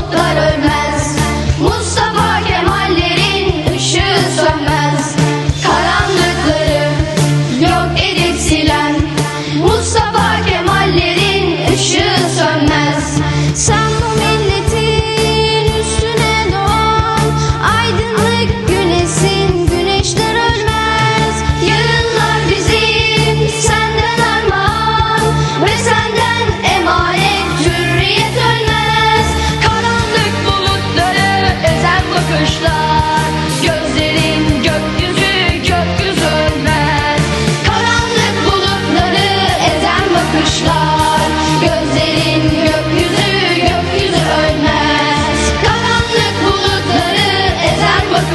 kurtarır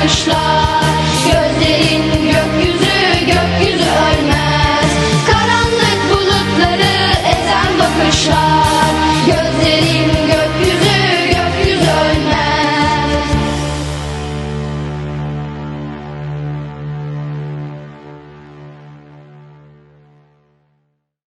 Kuşlar